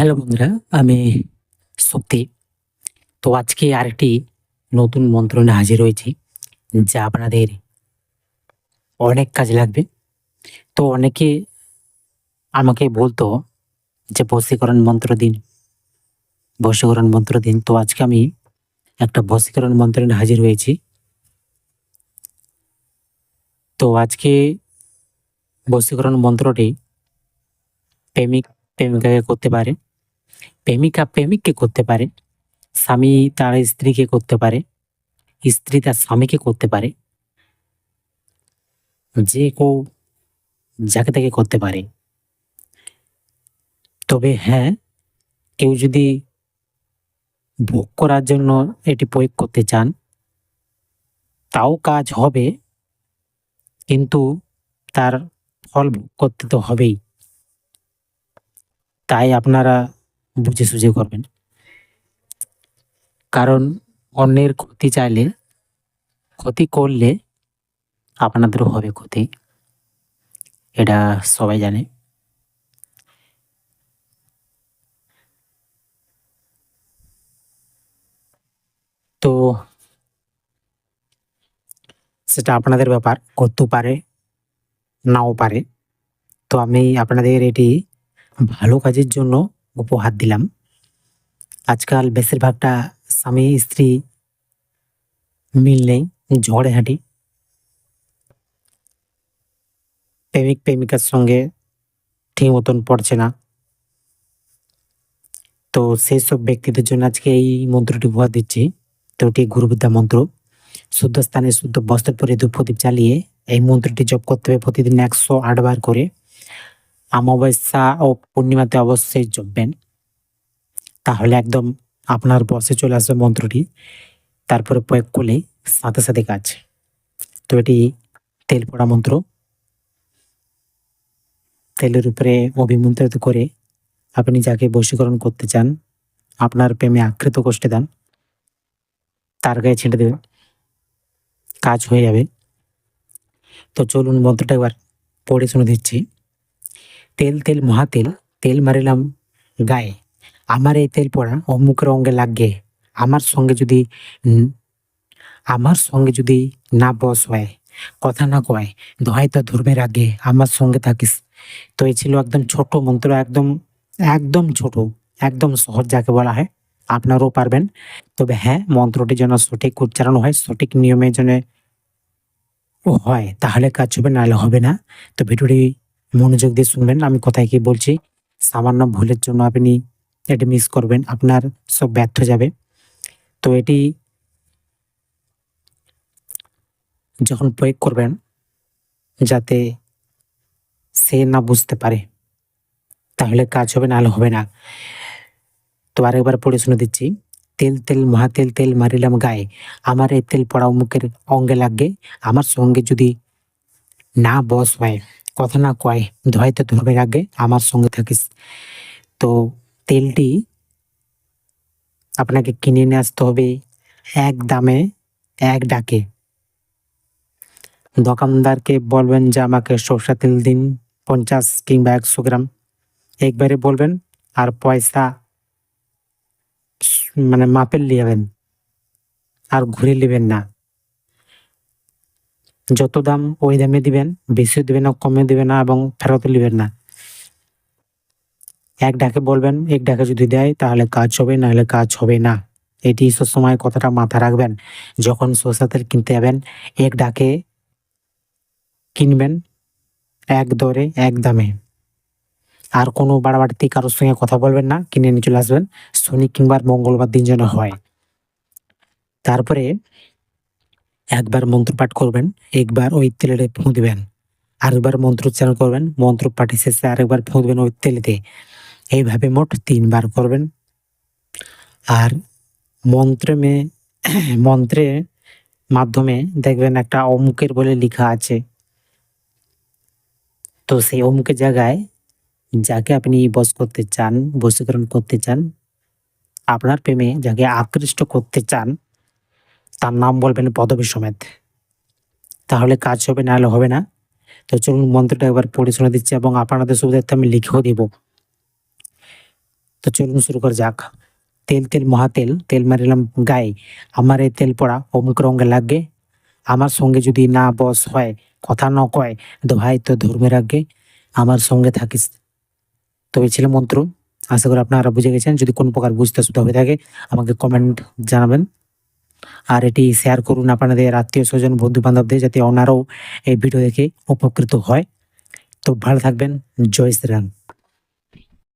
Hello বন্ধুরা, আমি শক্তি তো আজকে আরেকটি নতুন মন্ত্র নিয়ে হাজির হয়েছি, যা আপনাদের অনেক কাজে লাগবে। তো অনেকে আমাকে বলতো যে, বশীকরণ মন্ত্র দিন, বশীকরণ মন্ত্র দিন। তো আজকে আমি একটা বশীকরণ মন্ত্র নিয়ে হাজির হয়েছি। তো আজকে বশীকরণ মন্ত্রটি প্রেমিক, প্রেমিকাকে করতে পারে। প্রেমিকা প্রেমিককে করতে পারে, স্বামী তার স্ত্রীকে করতে পারে, স্ত্রী তার স্বামীকে করতে পারে, যে কেউ যাকে তাকে করতে পারে। তবে হ্যাঁ কেউ যদি ভোগ করার জন্য এটি প্রয়োগ করতে চান, তাও কাজ হবে, কিন্তু তার ফল ভোগ করতে তো হবেই। তাই আপনারা বুঝে সুঝে করবেন। কারণ অন্যের ক্ষতি চাইলে, ক্ষতি করলে আপনাদেরও হবে ক্ষতি। এটা সবাই জানে। তো সেটা আপনাদের ব্যাপার, করতেও পারে, নাও পারে। তো আমি আপনাদের এটি ভালো কাজের জন্য উপহার দিলাম। আজকাল বেশিরভাগটা স্বামী, স্ত্রী মিল নেই ঝড়ে হাঁটি প্রেমিক, প্রেমিকার সঙ্গে ঠিক মতন পড়ছে না। তো সেই সব ব্যক্তিদের জন্য আজকে এই মন্ত্রটি উপহার দিচ্ছি। তো এটি গুরুবিদ্যা মন্ত্র। শুদ্ধ স্থানে শুদ্ধ বস্ত্র পরে ধূপ প্রদীপ জ্বালিয়ে এই মন্ত্রটি জপ করতে হবে প্রতিদিন একশো আট বার করে। অমাবস্যা ও পূর্ণিমাতে অবশ্যই জপবেন। তাহলে একদম আপনার বসে চলে আসবে মন্ত্রটি, তারপরে প্রয়োগ করলে সাথে সাথে কাজ। তো এটি তেল পড়া মন্ত্র। তেলের উপরে অভিমন্ত্রিত করে আপনি যাকে বশীকরণ করতে চান, আপনার প্রেমে আকৃত কষ্টে দেন। তার গায়ে ছেঁটে দেবেন। কাজ হয়ে যাবে। তো চলুন মন্ত্রটা একবার পড়ে শুনে দিচ্ছি। তেল তেল মহাতেল তেল মারিলাম গায়ে। আমার এই তেল পড়া অমুকের অঙ্গে লাগে। আমার সঙ্গে যদি আমার সঙ্গে যদি না বস হয়, কথা না কয়, দোহাই তো ধর্মের আগে, আমার সঙ্গে থাকিস। তো এই ছিল একদম ছোট মন্ত্র, একদম একদম ছোট, একদম সহজ যাকে বলা হয়। আপনারাও পারবেন। তবে হ্যাঁ মন্ত্রটি যেন সঠিক উচ্চারণ হয়, সঠিক নিয়মে যেন হয়, তাহলে কাজ হবে, নাহলে হবে না। তো ভিডিওটি মনোযোগ দিয়ে শুনবেন, আমি কোথায় কি বলছি? সামান্য ভুলের জন্য আপনি এটি মিস করবেন, আপনার সব ব্যর্থ যাবে। তো এটি যখন প্রয়োগ করবেন, যাতে সে না বুঝতে পারে, তাহলে কাজ হবে নাহলে হবে না। তো আরেকবার পড়ে শুনে দিচ্ছি, তেল তেল মহাতেল তেল মারিলাম গায়ে, আমার এই তেল পড়া মুখের অঙ্গে লাগে আমার সঙ্গে যদি না বস হয়। কথা না কয়, ধোয়াইতে ধরবে আগে আমার সঙ্গে থাকিস। তো তেলটি আপনাকে কিনে নিয়ে আসতে হবে এক দামে, এক ডাকে। দোকানদারকে বলবেন যে আমাকে সরষা তেল দিন পঞ্চাশ কিংবা একশো গ্রাম। একবারে বলবেন আর পয়সা মানে মাপের লিয়াবেন। আর ঘুরে নেবেন না। যত দাম ওই দামে দিবেন, বেশি দিবেন না, কমে দিবেন না এবং ফেরত নেবেন না। এক ডাকে বলবেন, এক ডাকে যদি দেয়, তাহলে কাজ হবে না হলে কাজ হবে না। এটি সময় কথাটা মাথা রাখবেন। যখন তেল কিনতে যাবেন, এক ডাকে কিনবেন এক দরে, এক দামে। আর কোনো বাড়াবাড়িতে কারোর সঙ্গে কথা বলবেন না, কিনে নিয়ে চলে আসবেন। শনি কিংবা মঙ্গলবার দিন যেন হয়। তারপরে একবার মন্ত্র পাঠ করবেন, একবার ওই তেলে ফুঁ দিবেন। আরেকবার মন্ত্র উচ্চারণ করবেন, মন্ত্র পাঠে শেষে আরেকবার ফুঁ দিবেন ওই তেলেতে। এইভাবে মোট তিনবার করবেন। আর মন্ত্রে মে মন্ত্রের মাধ্যমে দেখবেন একটা অমুকের বলে লেখা আছে। তো সেই অমুকের জায়গায় যাকে আপনি বস করতে চান, বশীকরণ করতে চান, আপনার প্রেমে যাকে আকৃষ্ট করতে চান তার নাম বলবেন পদবী সমেত। তাহলে কাজ হবে না হলে হবে না। তো চলুন মন্ত্রটা একবার পড়ে শুনে দিচ্ছি এবং আপনাদের সুবিধার্থে আমি লিখেও দিব। তো চলুন শুরু করা যাক। তেল তেল মহাতেল তেল মারিলাম গায়ে। আমার এই তেল পড়া অমুক রঙে লাগে। আমার সঙ্গে যদি না বস হয়, কথা ন কয় দোহাই তো ধর্মে রাখবে আমার সঙ্গে থাকিস। তো এই ছিল মন্ত্র, আশা করি আপনারা বুঝে গেছেন। যদি কোনো প্রকার বুঝতে অসুবিধা হয়ে থাকে, আমাকে কমেন্ট জানাবেন। আর এটি শেয়ার করুন আপনাদের আত্মীয় স্বজন বন্ধু বান্ধবদের যাতে ওনারাও এই ভিডিও দেখে উপকৃত হয়। তো ভালো থাকবেন। জয় শ্রীরাম।